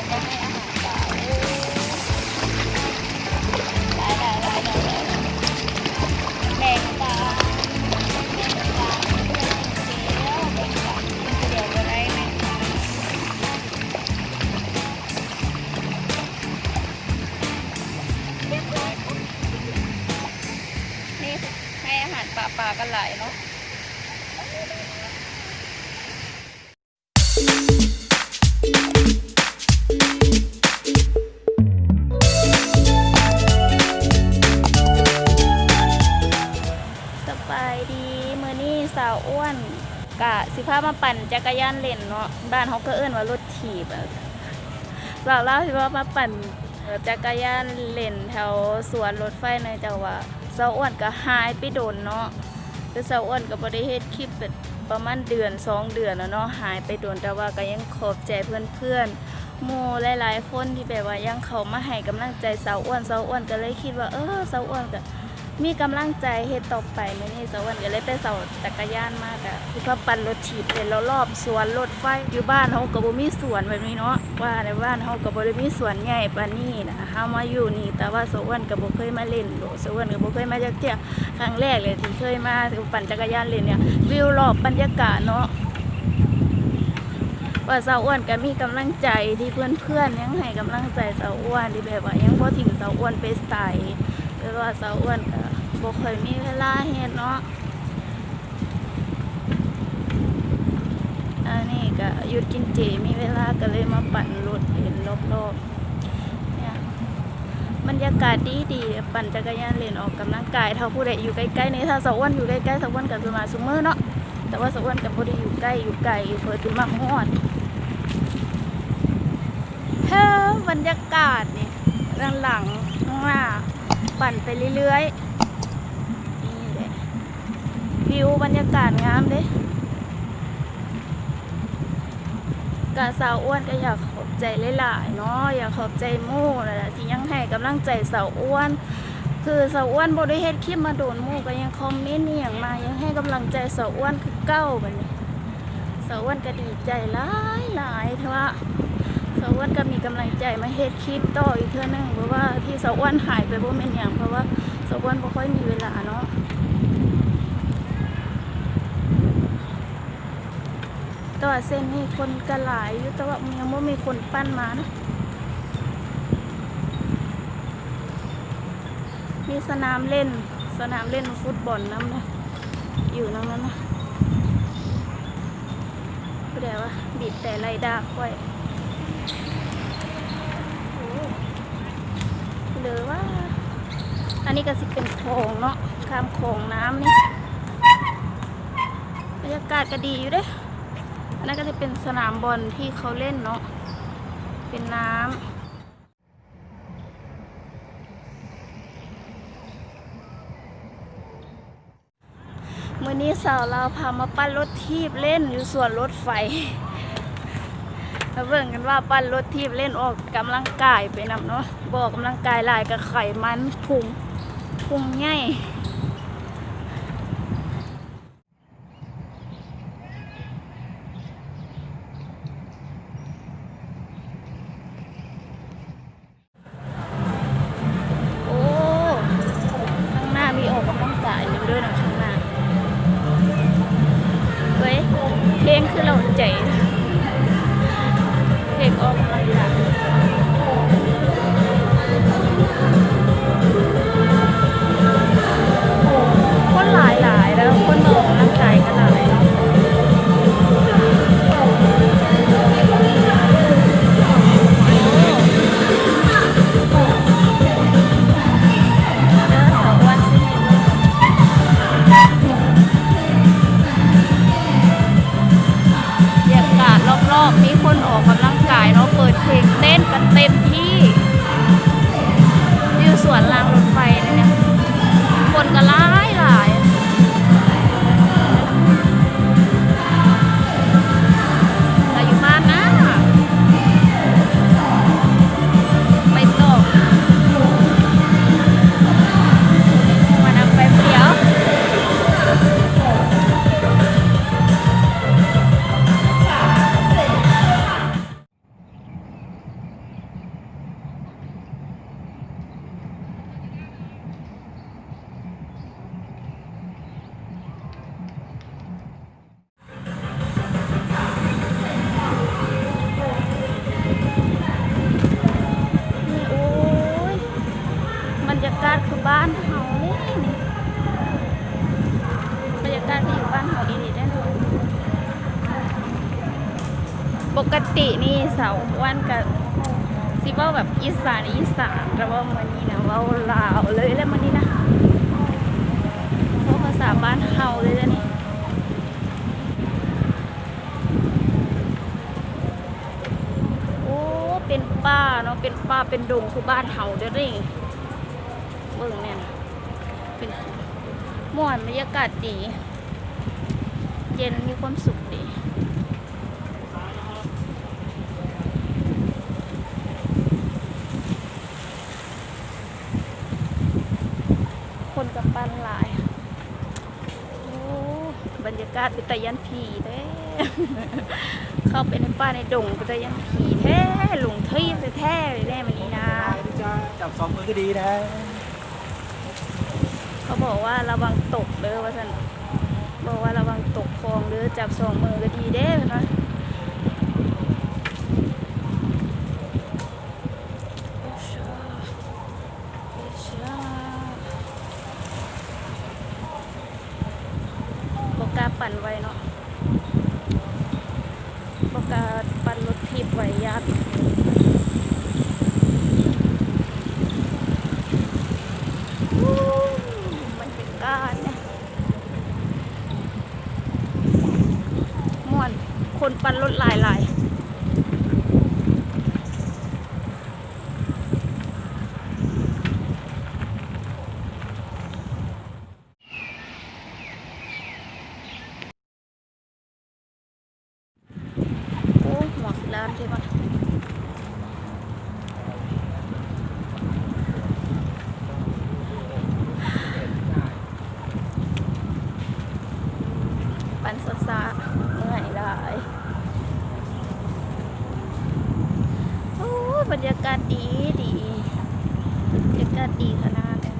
แล้วก็ให้อาหารปลาโอ้หลายหลายหลา มาปั่นจักรยานเล่นเนาะบ้านเขาก็เอิ้นว่ารถถีบสาวเล่าวสิว่ามาปั่นจักรยานเล่นแถวสวนรถไฟในจังหวะสาวอ้วนก็หายไปโดนเนาะคือสาวอ้วนก็บ่ได้เฮ็ดคลิปเป็นประมาณเดือนสองเดือนแล้วเนาะหายไปโดนแต่ว่าก็ยังขอบใจเพื่อนๆหมู่หลายๆคนที่แบบว่ายังเขามาให้กำลังใจสาวอ้วนสาวอ้วนก็เลยคิดว่าเออสาวอ้วนก็ มีกำลังใจเฮ็ดต่อไปมื้อนี้สวรรค์ก็เลยไปเสาจักรยานมากอะที่เขาปั่นรถถีบเป็นแล้วรอบสวนรถไฟอยู่บ้านเฮาก็บ่มีสวนแบบนี้เนาะว่าในบ้านเฮาก็บ่ได้มีสวนใหญ่ปานนี้นะเฮามาอยู่นี่ แต่ว่าสวรรค์ก็บ่เคยมาเล่นโดสวรรค์ก็บ่เคยมาจักเที่ยครั้งแรกเลยที่เคยมาปั่นจักรยานเล่นเนี่ยวิวรอบบรรยากาศเนาะว่าสาวอ้วนก็มีกำลังใจที่เพื่อนๆยังให้กำลังใจสาวอ้วนที่แบบว่ายังบ่ทิ้งสาวอ้วนไปไสแต่ว่าสาวอ้วนก็ บ่ค่อยมีเวลาเฮ็ดเนาะ อันนี้ก็หยุดกินเจมีเวลาก็เลยมาปั่นรถเล่นรอบๆเนี่ยบรรยากาศดีดีๆปั่นจักรยานเล่นออกกำลังกายถ้าผู้ใดอยู่ใกล้ๆนี่ถ้าสาวอ้วนอยู่ใกล้ๆสาวอ้วนก็จะมาซุมื้อเนาะแต่ว่าสาวอ้วนก็บ่ได้อยู่ใกล้อยู่ไกลอยู่เพิ่นสิมักฮอดเฮ้อบรรยากาศนี่หลังข้างหน้าปั่นไปเรื่อยๆ วิวบรรยากาศงามเด้กาสาวอ้วนก็อยากขอบใจหลายๆเนาะอยากขอบใจมู่นั่นแหละที่ยังให้กำลังใจสาวอ้วน คือสาวอ้วนบ่ได้เฮ็ดคลิปมาโดนมู่ก็ยังคอมเมนต์อหย่างมายังให้กำลังใจสาวอ้วนคือเก้าแบบนี้สาวอ้วนก็ดีใจหลายหลายๆเถอะว่าสาวอ้วนก็มีกำลังใจมาเฮ็ดคลิปต่ออีกเทื่อนึงเพราะว่าที่สาวอ้วนหายไปบ่แม่นหยังเพราะว่าสาวอ้วนบ่ค่อยมีเวลาเนาะ แตัวาเส้นนี้คนก็หลายอยู่แต่ว่ายังบ่มีคนปั้นมานะมีสนามเล่น สนามเล่นฟุตบอลน้ำนะอยู่ตรงนั้นนะก็เดี๋ยวว่าบีบแต่ไล่ด่าค่อยหรือว่า อันนี้ก็สิเป็นโขงเนาะข้ามโขงน้ำนี่บรรยากาศก็ดีอยู่เด้ อันนั้นก็จะเป็นสนามบอลที่เขาเล่นเนาะ เป็นน้ำมื่อนี้สาวเราพามาปั้นรถทีบเล่นอยู่ส่วนรถไฟมาเบิ่งกันว่าปั้นรถทีบเล่นออกกำลังกายไปนำเนาะบอกกำลังกายลายกับไขมันพุงพุงใหญ่ สาวอ้วนกับสิว่าแบบอีสานอีสานแต่ว่ามันนี้นะเว่าลาวเลยแล้วมันนี้นะเพราะภาษาบ้านเฮาเลยแล้วนี่โอ้เป็นป่าเนาะเป็นป่าเป็นดงคือบ้านเฮาเด้อนี่เบิ่งเนี่ยนะเป็นม่วนบรรยากาศดี เย็นมีความสุขดี กับปันหลายโอ้บรรยากาศเป็นตะยันผีแท้เข้าไปในป่าในดงเป็นตะยันผีแท้หลงที่แท้เลยแน่มันนี้นะจ้าจับสองมือก็ดีนะ เขาบอกว่าระวังตกเด้อว่าท่านบอกว่าระวังตกคลองเด้อจับสองมือก็ดีเด้อเห็นไหมโอ้ชาโอ้ชาบอกก ล้าปั่นไว้เนาะบอกกล้าปั่นรถทิพย์ไว้ยัดบรรยากาศเนี่ยม่วน คนปั่นรถหลายหลายโอ้หมวกร้านที่มันปั่นสดซาเมื่อยหลายโอ้ บรรยากาศดีดีบรรยากาศดีขนาดเลย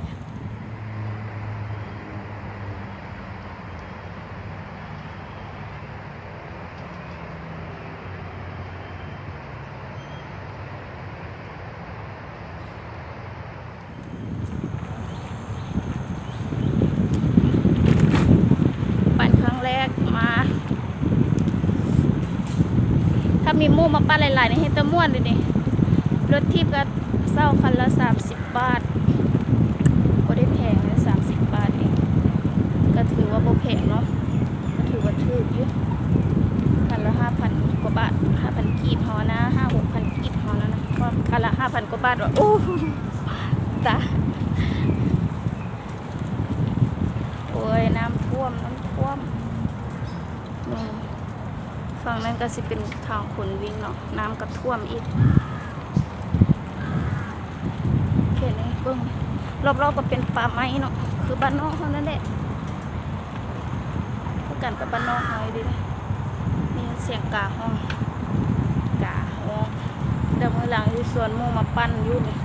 ปั่นครั้งแรกมา ถ้ามีมู่มาปั้นหลายๆนี่ให้ตะม่วนเลยนี่ รถทิพย์ก็เศร้าคันละ 30 บาทก็ได้แพงเลย30บบาทเอง ก็ถือว่าบ่แพงเนาะก็ถือว่าถูกอยู่คันละ5,000กว่าบาท5,000กีบเฮานะ5-6,000กีบเฮานะนะก็คันละ5,000กว่าบาทว่าโอ้ตาโอ้ยน้ำท่วมน้ำท่วมอืมฝั่งนั้นก็สิเป็นทางขนวิ่งเนาะน้ำก็ท่วมอีกโอเคนี่เบิ้งรอบๆก็เป็นป่าไม้เนาะคือบ้านนอกเท่านั้นแหละพวกกันกับบ้านนอกหน่อยดิมีเสียงกาห้องกาห้องเดี๋ยวมือหลังที่สวนหมูมาปั้นอยู่นี่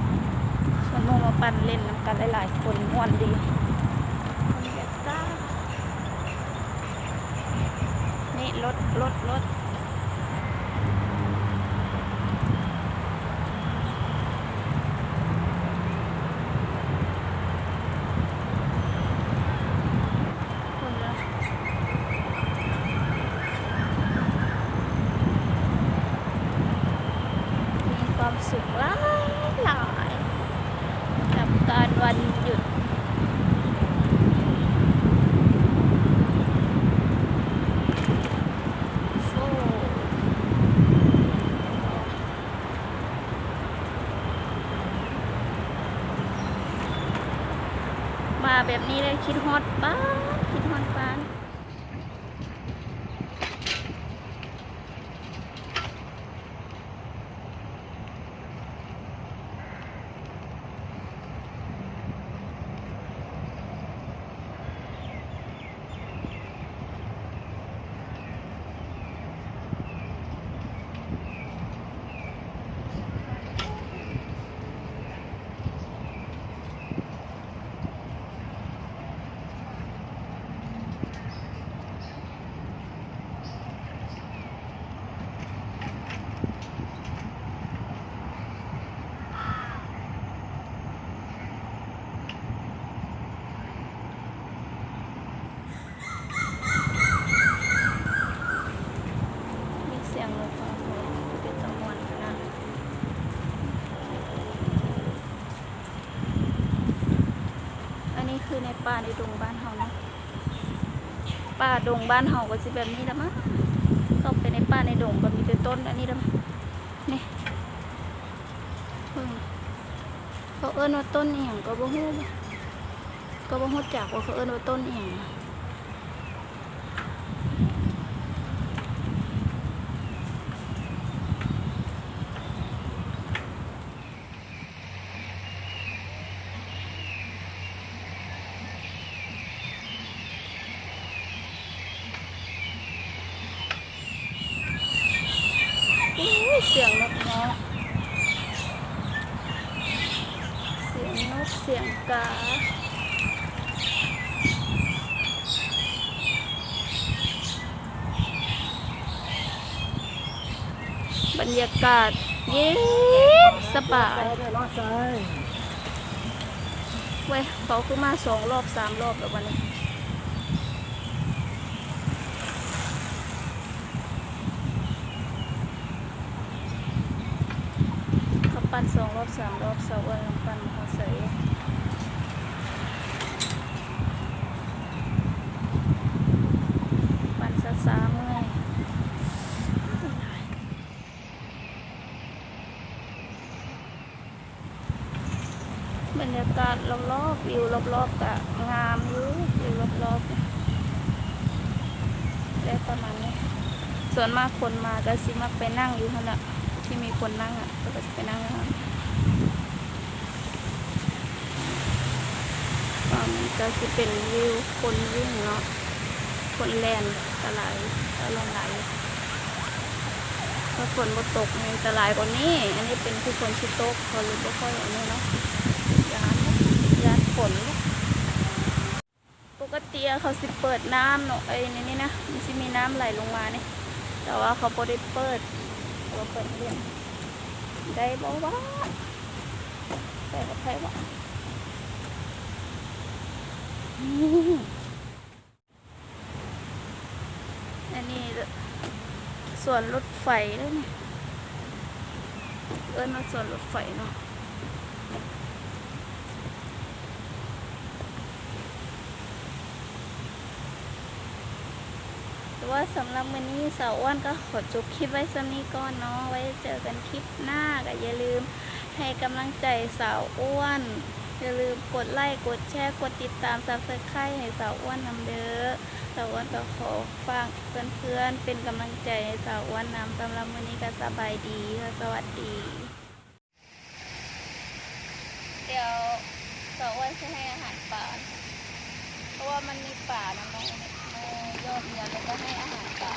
สวนหมูมาปั้นเล่นน้ำกันหลายๆคนม่วนดีบรรยากานี่รถรถรถคนละมีความ สุขหลายหลายกับการวันหยุดี่คือในป่าในดงบ้านเนาะป่าดงบ้านเฮาก็สิแบบนี้ละมั้งเข้าไปในป่าในดงก็มีแต่ต้นอันนี้ละมั้งนี่เพิ่งเขาเอิ้นว่าต้นเอียงก็บ่ฮู้ก็บ่ฮู้จักว่าเขาเอิ้นว่าต้นเอียง เสียงนกเนาะเสียงนกเสียงกาบรรยากาศเย็นสบายเว้ยเขาคือมาสองรอบสามรอบแล้ววันนี้ เขา ปั่นสองรอบสามรอบเสาร์วันลงปั่นเขาใส่ปั่นซะสาเมื่อยบรรยากาศรอบๆวิวรอบๆกะงามอยู่วิวรอบๆได้ประมาณนี้ ส่วนมากคนมาก็สิมักไปนั่งอยู่ข้างละ ที่มีคนนั่งอะก็จะไปนั่งข้างฝั่งก็จะเป็นวิวคนวิ่งเนาะคนแลนตะไหลตะลงไหลถ้าฝนบ่ตกในตะไหลกว่านี้ อันนี้เป็นคือฝนชิโตกเขาเลยบ่ค่อยอันนี้เนาะยานยานฝนปกติเขาสิเปิดน้ำเนาะไอ้นี่นี่นะมันสิมีน้ำไหลลงมาเนี่ยแต่ว่าเขาบ่ได้เปิด เขาเปิดเรียนได้บ่ว่าแต่กับใครว่าอันนี้ส่วนรถไฟแล้วเนี่ยเออมาส่วนรถไฟเนาะ ว่าสำหรับวันนี้สาวอ้วนก็ขอจบคลิปไว้สักนี้ก่อนเนาะไว้เจอกันคลิปหน้าก็อย่าลืมให้กำลังใจสาวอ้วน อย่าลืมกดไลค์กดแชร์กดติดตามซับสไครต์ให้สาวอ้วนนำเด้อสาวอ้วนก็ขอฝากเพื่อนๆเป็นกำลังใจให้สาวอ้วนนำสำหรับวันนี้ก็สบายดีค่ะสวัสดี เดี๋ยวสาวอ้วนจะให้อาหารป่าเพราะว่ามันมีป่านะน้อง ยอดเนี่ยมแล้วก็ให้อาหารปลา